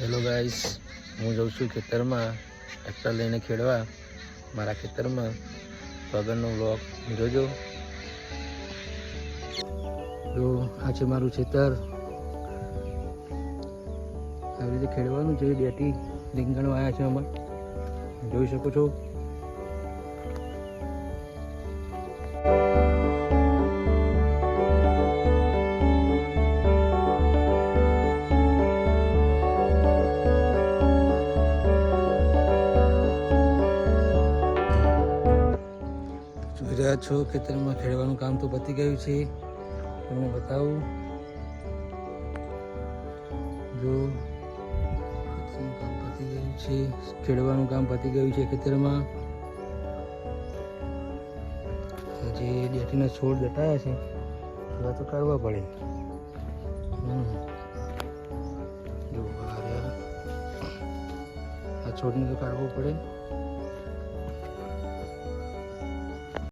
Hello guys હું જઉં છું ખેતરમાં ટ્રેક્ટર લઈને ખેડવા. મારા ખેતરમાં વગરનો બ્લોક જોજો. જો આ છે મારું ખેતર. આવી રીતે ખેડવાનું છે. બેટી રીંગણ વાયા છે અમારે. જોઈ શકો છો. જોઈ રહ્યા છો ખેતરમાં ખેડવાનું કામ તો પતી ગયું છે. તમને બતાવું. જો કામ પતી ગયું છે, ખેડવાનું કામ પતી ગયું છે ખેતરમાં. જે ડેટીના છોડ દટાયા છે. એવા તો કાઢવા પડે. આ છોડને તો કાઢવો પડે.